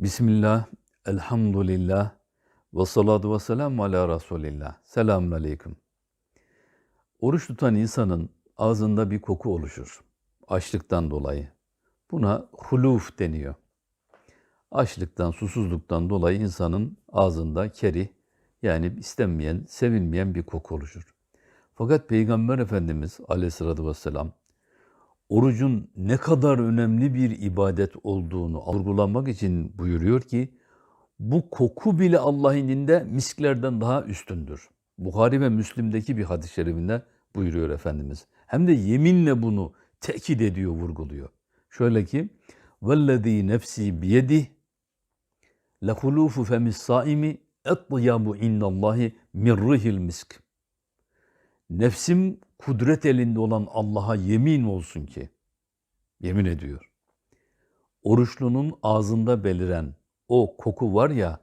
Bismillah, elhamdülillah, ve salatu ve selamu ala Resulillah. Selamun aleyküm. Oruç tutan insanın ağzında bir koku oluşur. Açlıktan dolayı. Buna huluf deniyor. Açlıktan, susuzluktan dolayı insanın ağzında keri, yani istenmeyen, sevilmeyen bir koku oluşur. Fakat Peygamber Efendimiz aleyhissalatü vesselam orucun ne kadar önemli bir ibadet olduğunu vurgulamak için buyuruyor ki bu koku bile Allah indinde misklerden daha üstündür. Bukhari ve Müslim'deki bir hadis-i şerifinde buyuruyor Efendimiz. Hem de yeminle bunu tekit ediyor, vurguluyor. Şöyle ki وَالَّذ۪ي nefsi biyedih لَخُلُوفُ فَمِ السَّائِمِ اَطْيَابُ اِنَّ اللّٰهِ مِرِّهِ الْمِسْكِ Nefsim kudret elinde olan Allah'a yemin olsun ki, yemin ediyor. Oruçlunun ağzında beliren o koku var ya,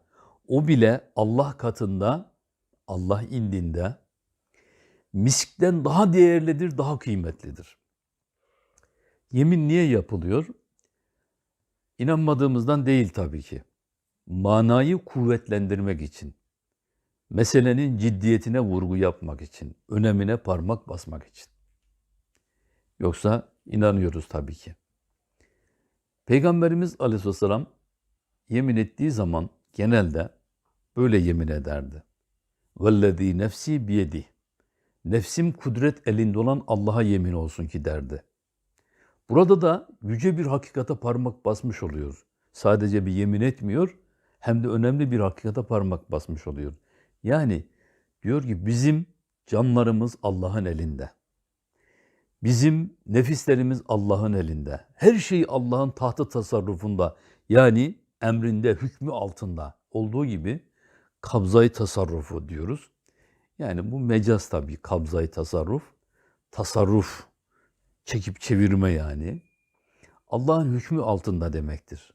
o bile Allah katında, Allah indinde miskten daha değerlidir, daha kıymetlidir. Yemin niye yapılıyor? İnanmadığımızdan değil tabii ki. Manayı kuvvetlendirmek için meselenin ciddiyetine vurgu yapmak için, önemine parmak basmak için. Yoksa inanıyoruz tabii ki. Peygamberimiz aleyhisselam yemin ettiği zaman genelde böyle yemin ederdi. وَالَّذ۪ي nefsi biyedi. Nefsim kudret elinde olan Allah'a yemin olsun ki derdi. Burada da yüce bir hakikate parmak basmış oluyor. Sadece bir yemin etmiyor, hem de önemli bir hakikate parmak basmış oluyor. Yani diyor ki bizim canlarımız Allah'ın elinde. Bizim nefislerimiz Allah'ın elinde. Her şey Allah'ın tahtı tasarrufunda. Yani emrinde, hükmü altında olduğu gibi kabzayı tasarrufu diyoruz. Yani bu mecaz tabii kabzayı tasarruf. Tasarruf, çekip çevirme yani. Allah'ın hükmü altında demektir.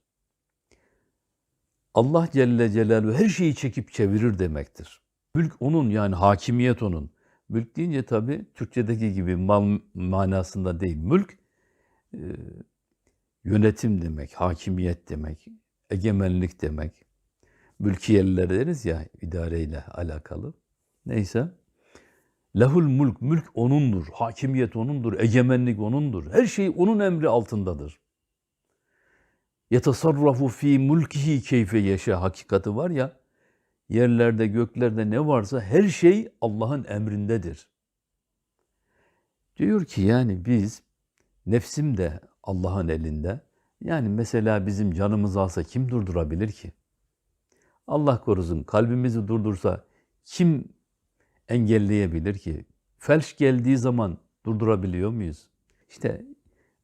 Allah Celle Celaluhu her şeyi çekip çevirir demektir. Mülk onun yani hakimiyet onun. Mülk deyince tabi Türkçedeki gibi mal manasında değil. Mülk e, yönetim demek, hakimiyet demek, egemenlik demek. Mülkiyeliler deriz ya idareyle alakalı. Neyse. Lahul mülk, mülk onundur, hakimiyet onundur, egemenlik onundur. Her şey onun emri altındadır. Yetasarrafu fi mulkihi keyfe yaşa hakikati var ya, yerlerde göklerde ne varsa her şey Allah'ın emrindedir. Diyor ki yani biz nefsim de Allah'ın elinde. Yani mesela bizim canımız alsa kim durdurabilir ki? Allah korusun kalbimizi durdursa kim engelleyebilir ki? Felç geldiği zaman durdurabiliyor muyuz? İşte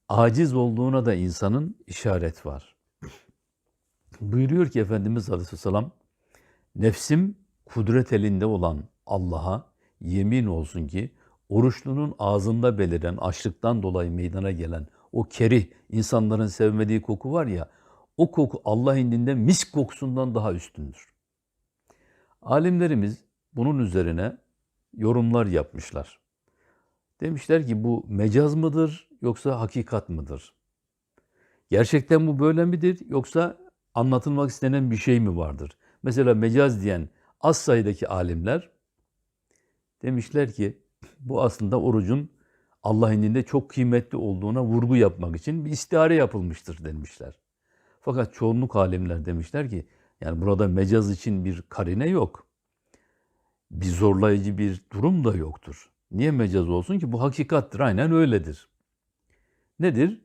aciz olduğuna da insanın işaret var. Buyuruyor ki Efendimiz Aleyhisselam, nefsim kudret elinde olan Allah'a yemin olsun ki oruçlunun ağzında beliren açlıktan dolayı meydana gelen o kerih, insanların sevmediği koku var ya, o koku Allah indinde misk kokusundan daha üstündür. Alimlerimiz bunun üzerine yorumlar yapmışlar. Demişler ki bu mecaz mıdır yoksa hakikat mıdır? Gerçekten bu böyle midir yoksa anlatılmak istenen bir şey mi vardır? Mesela mecaz diyen az sayıdaki alimler demişler ki bu aslında orucun Allah indinde çok kıymetli olduğuna vurgu yapmak için bir istihare yapılmıştır demişler. Fakat çoğunluk alimler demişler ki yani burada mecaz için bir karine yok. Bir zorlayıcı bir durum da yoktur. Niye mecaz olsun ki? Bu hakikattir, aynen öyledir. Nedir?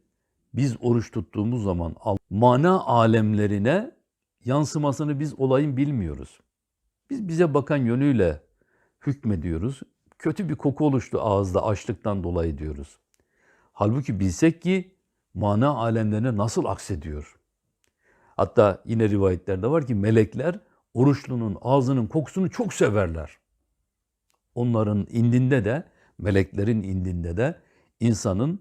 Biz oruç tuttuğumuz zaman mana alemlerine yansımasını biz olayın bilmiyoruz. Biz bize bakan yönüyle hükmediyoruz. Kötü bir koku oluştu ağızda açlıktan dolayı diyoruz. Halbuki bilsek ki mana alemlerine nasıl aksediyor. Hatta yine rivayetlerde var ki melekler oruçlunun ağzının kokusunu çok severler. Onların indinde de, meleklerin indinde de insanın,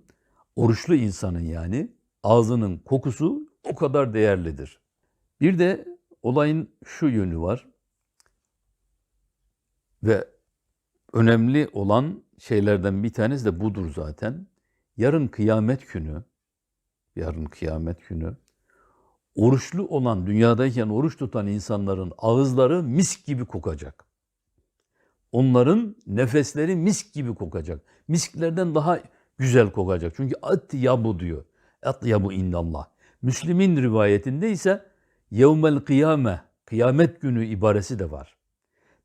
oruçlu insanın yani ağzının kokusu o kadar değerlidir. Bir de olayın şu yönü var ve önemli olan şeylerden bir tanesi de budur zaten. Yarın kıyamet günü, yarın kıyamet günü oruçlu olan, dünyadayken oruç tutan insanların ağızları misk gibi kokacak. Onların nefesleri misk gibi kokacak. Misklerden daha güzel kokacak. Çünkü at yabu diyor. At yabu indallah. Müslim'in rivayetinde ise yevmel kıyame, kıyamet günü ibaresi de var.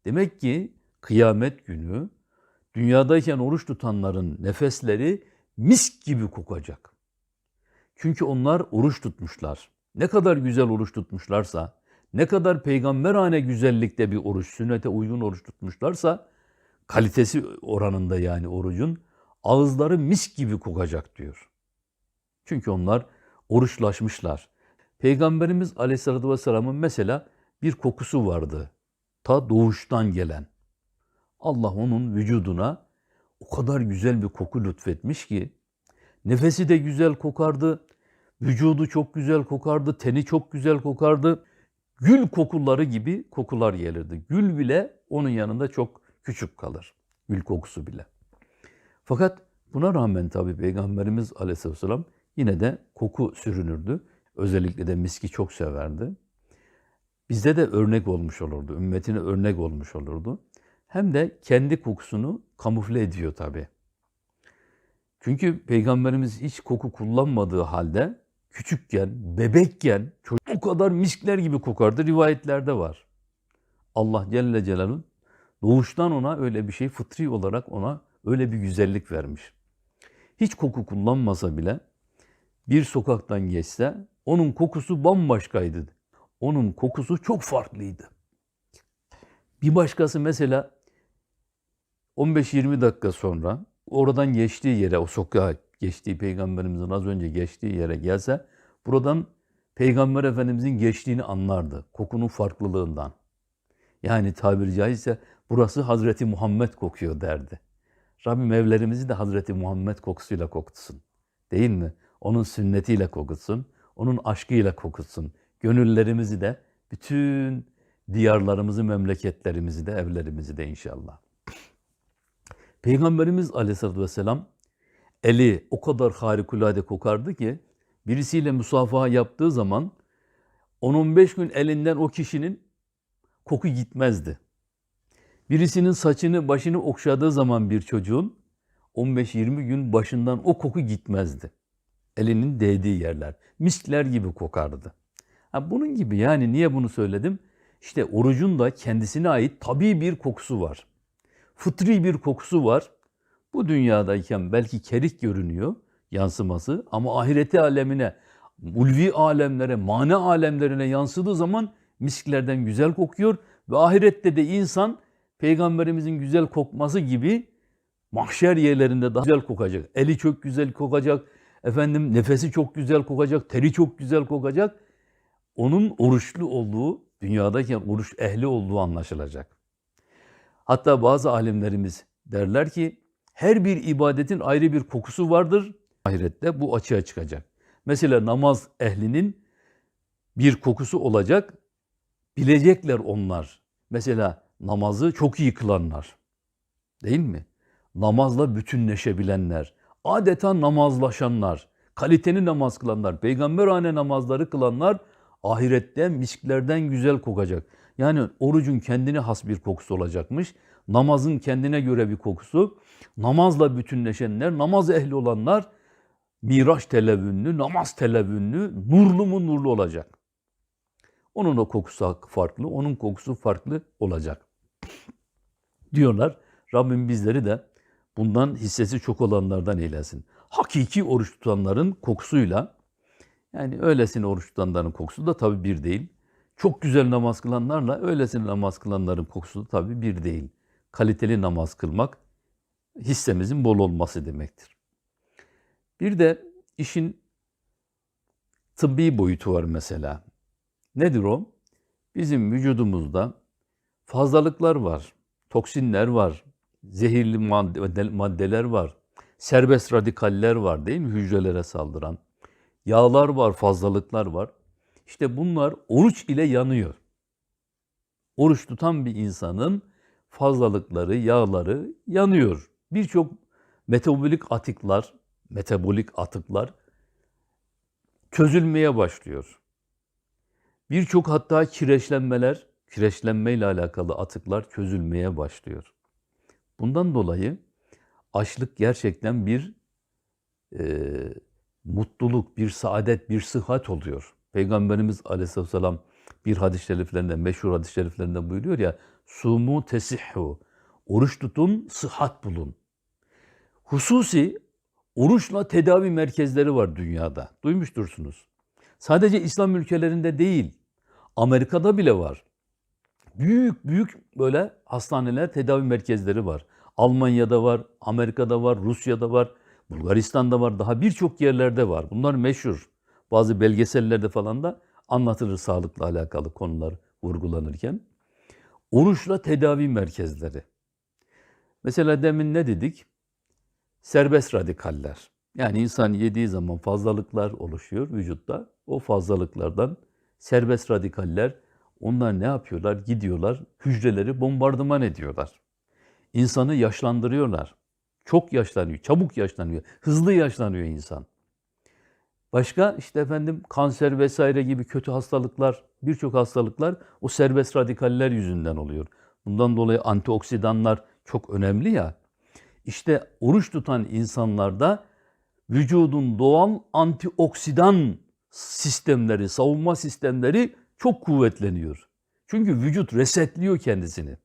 Demek ki kıyamet günü dünyadayken oruç tutanların nefesleri misk gibi kokacak. Çünkü onlar oruç tutmuşlar. Ne kadar güzel oruç tutmuşlarsa, ne kadar peygamberane güzellikte bir oruç, sünnete uygun oruç tutmuşlarsa, kalitesi oranında yani orucun, ağızları mis gibi kokacak diyor. Çünkü onlar oruçlaşmışlar. Peygamberimiz Aleyhisselatü Vesselam'ın mesela bir kokusu vardı. Ta doğuştan gelen. Allah onun vücuduna o kadar güzel bir koku lütfetmiş ki, nefesi de güzel kokardı, vücudu çok güzel kokardı, teni çok güzel kokardı. Gül kokuları gibi kokular gelirdi. Gül bile onun yanında çok küçük kalır. Gül kokusu bile. Fakat buna rağmen tabi Peygamberimiz Aleyhisselam yine de koku sürünürdü. Özellikle de miski çok severdi. Bizde de örnek olmuş olurdu, ümmetine örnek olmuş olurdu. Hem de kendi kokusunu kamufle ediyor tabi. Çünkü Peygamberimiz hiç koku kullanmadığı halde küçükken, bebekken çocuk o kadar miskler gibi kokardı rivayetlerde var. Allah Celle Celaluhu doğuştan ona öyle bir şey fıtri olarak ona öyle bir güzellik vermiş. Hiç koku kullanmasa bile bir sokaktan geçse onun kokusu bambaşkaydı. Onun kokusu çok farklıydı. Bir başkası mesela 15-20 dakika sonra oradan geçtiği yere, o sokağa geçtiği peygamberimizin az önce geçtiği yere gelse buradan peygamber efendimizin geçtiğini anlardı. Kokunun farklılığından. Yani tabiri caizse burası Hazreti Muhammed kokuyor derdi. Rabbim evlerimizi de Hazreti Muhammed kokusuyla kokutsun. Değil mi? Onun sünnetiyle kokutsun. Onun aşkıyla kokutsun. Gönüllerimizi de bütün diyarlarımızı, memleketlerimizi de, evlerimizi de inşallah. Peygamberimiz aleyhissalatü vesselam eli o kadar harikulade kokardı ki birisiyle musafaha yaptığı zaman 10-15 gün elinden o kişinin koku gitmezdi. Birisinin saçını, başını okşadığı zaman bir çocuğun 15-20 gün başından o koku gitmezdi. Elinin değdiği yerler. Miskler gibi kokardı. Ha bunun gibi yani niye bunu söyledim? İşte orucun da kendisine ait tabii bir kokusu var. Fıtri bir kokusu var. Bu dünyadayken belki kerik görünüyor yansıması ama ahireti alemine, ulvi alemlere, mane alemlerine yansıdığı zaman misklerden güzel kokuyor ve ahirette de insan peygamberimizin güzel kokması gibi mahşer yerlerinde daha güzel kokacak. Eli çok güzel kokacak, efendim nefesi çok güzel kokacak, teri çok güzel kokacak. Onun oruçlu olduğu, dünyadayken oruç ehli olduğu anlaşılacak. Hatta bazı alimlerimiz derler ki her bir ibadetin ayrı bir kokusu vardır. Ahirette bu açığa çıkacak. Mesela namaz ehlinin bir kokusu olacak. Bilecekler onlar. Mesela namazı çok iyi kılanlar. Değil mi? Namazla bütünleşebilenler. Adeta namazlaşanlar. Kaliteli namaz kılanlar. Peygamberane namazları kılanlar ahirette misklerden güzel kokacak. Yani orucun kendine has bir kokusu olacakmış. Namazın kendine göre bir kokusu. Namazla bütünleşenler, namaz ehli olanlar miraç televünlü, namaz televünlü, nurlu mu nurlu olacak. Onun o kokusu farklı, onun kokusu farklı olacak. Diyorlar. Rabbim bizleri de bundan hissesi çok olanlardan eylesin. Hakiki oruç tutanların kokusuyla, yani öylesine oruç tutanların kokusu da tabii bir değil. Çok güzel namaz kılanlarla öylesine namaz kılanların kokusu da tabii bir değil. Kaliteli namaz kılmak hissemizin bol olması demektir. Bir de işin tıbbi boyutu var mesela. Nedir o? Bizim vücudumuzda fazlalıklar var, toksinler var, zehirli maddeler var, serbest radikaller var değil mi hücrelere saldıran? Yağlar var, fazlalıklar var. İşte bunlar oruç ile yanıyor. Oruç tutan bir insanın fazlalıkları, yağları yanıyor. Birçok metabolik atıklar, metabolik atıklar çözülmeye başlıyor. Birçok hatta kireçlenmeler, kireçlenmeyle alakalı atıklar çözülmeye başlıyor. Bundan dolayı açlık gerçekten bir e, mutluluk, bir saadet, bir sıhhat oluyor. Peygamberimiz aleyhisselam bir hadis-i şeriflerinde, meşhur hadis-i şeriflerinde buyuruyor ya, sumu tesihhu, oruç tutun, sıhhat bulun. Hususi oruçla tedavi merkezleri var dünyada. Duymuştursunuz. Sadece İslam ülkelerinde değil, Amerika'da bile var. Büyük büyük böyle hastaneler, tedavi merkezleri var. Almanya'da var, Amerika'da var, Rusya'da var, Bulgaristan'da var, daha birçok yerlerde var. Bunlar meşhur. Bazı belgesellerde falan da anlatılır sağlıkla alakalı konular vurgulanırken. Oruçla tedavi merkezleri. Mesela demin ne dedik? Serbest radikaller. Yani insan yediği zaman fazlalıklar oluşuyor vücutta. O fazlalıklardan serbest radikaller onlar ne yapıyorlar? Gidiyorlar hücreleri bombardıman ediyorlar. İnsanı yaşlandırıyorlar. Çok yaşlanıyor, çabuk yaşlanıyor, hızlı yaşlanıyor insan. Başka işte efendim kanser vesaire gibi kötü hastalıklar, birçok hastalıklar o serbest radikaller yüzünden oluyor. Bundan dolayı antioksidanlar çok önemli ya. İşte oruç tutan insanlarda vücudun doğal antioksidan sistemleri, savunma sistemleri çok kuvvetleniyor. Çünkü vücut resetliyor kendisini.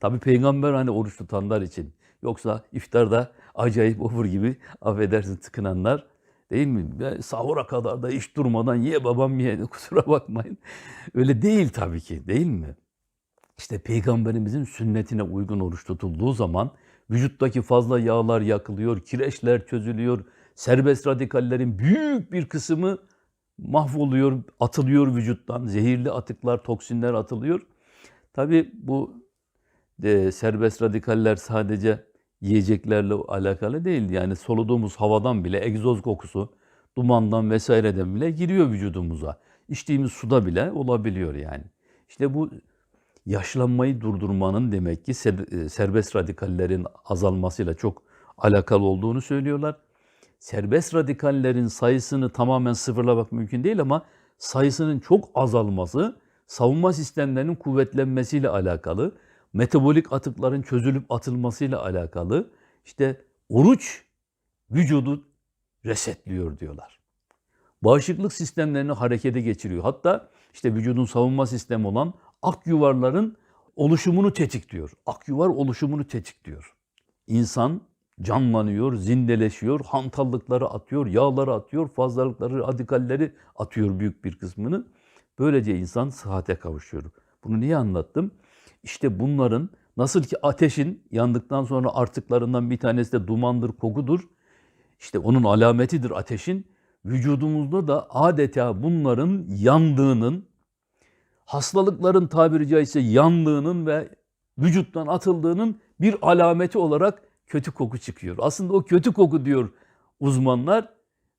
Tabi peygamber hani oruç tutanlar için. Yoksa iftarda acayip ofur gibi affedersin tıkınanlar değil mi? Ya, sahura kadar da hiç durmadan ye babam ye kusura bakmayın. Öyle değil tabii ki değil mi? İşte peygamberimizin sünnetine uygun oruç tutulduğu zaman vücuttaki fazla yağlar yakılıyor, kireçler çözülüyor, serbest radikallerin büyük bir kısmı mahvoluyor, atılıyor vücuttan. Zehirli atıklar, toksinler atılıyor. Tabii bu e, serbest radikaller sadece yiyeceklerle alakalı değil. Yani soluduğumuz havadan bile egzoz kokusu, dumandan vesaireden bile giriyor vücudumuza. İçtiğimiz suda bile olabiliyor yani. İşte bu yaşlanmayı durdurmanın demek ki e, serbest radikallerin azalmasıyla çok alakalı olduğunu söylüyorlar. Serbest radikallerin sayısını tamamen sıfırlamak mümkün değil ama sayısının çok azalması savunma sistemlerinin kuvvetlenmesiyle alakalı, metabolik atıkların çözülüp atılmasıyla alakalı. İşte oruç vücudu resetliyor diyorlar. Bağışıklık sistemlerini harekete geçiriyor. Hatta işte vücudun savunma sistemi olan ak yuvarların oluşumunu tetikliyor. Ak yuvar oluşumunu tetikliyor. İnsan canlanıyor, zindeleşiyor, hantallıkları atıyor, yağları atıyor, fazlalıkları, radikalleri atıyor büyük bir kısmını. Böylece insan sıhhate kavuşuyor. Bunu niye anlattım? İşte bunların nasıl ki ateşin yandıktan sonra artıklarından bir tanesi de dumandır, kokudur. İşte onun alametidir ateşin. Vücudumuzda da adeta bunların yandığının, hastalıkların tabiri caizse yandığının ve vücuttan atıldığının bir alameti olarak kötü koku çıkıyor. Aslında o kötü koku diyor uzmanlar,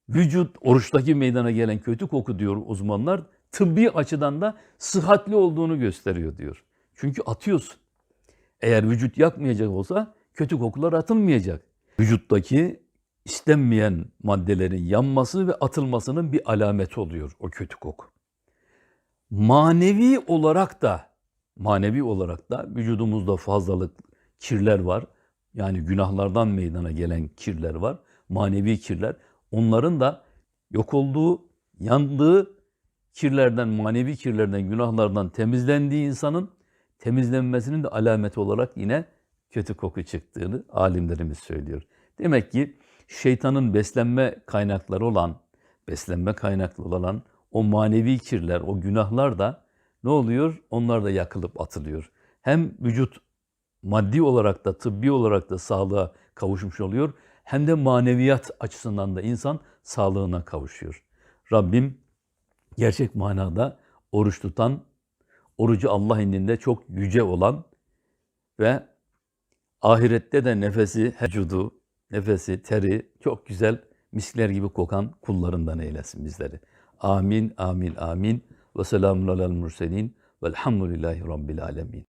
vücut oruçtaki meydana gelen kötü koku diyor uzmanlar, tıbbi açıdan da sıhhatli olduğunu gösteriyor diyor. Çünkü atıyorsun. Eğer vücut yakmayacak olsa kötü kokular atılmayacak. Vücuttaki istenmeyen maddelerin yanması ve atılmasının bir alameti oluyor o kötü koku. Manevi olarak da manevi olarak da vücudumuzda fazlalık kirler var. Yani günahlardan meydana gelen kirler var. Manevi kirler. Onların da yok olduğu, yandığı kirlerden, manevi kirlerden, günahlardan temizlendiği insanın temizlenmesinin de alameti olarak yine kötü koku çıktığını alimlerimiz söylüyor. Demek ki şeytanın beslenme kaynakları olan, beslenme kaynaklı olan o manevi kirler, o günahlar da ne oluyor? Onlar da yakılıp atılıyor. Hem vücut maddi olarak da tıbbi olarak da sağlığa kavuşmuş oluyor. Hem de maneviyat açısından da insan sağlığına kavuşuyor. Rabbim gerçek manada oruç tutan, orucu Allah indinde çok yüce olan ve ahirette de nefesi, vücudu, nefesi, teri çok güzel miskler gibi kokan kullarından eylesin bizleri. Amin, amin, amin. Ve selamun alel murselin. Velhamdülillahi Rabbil alemin.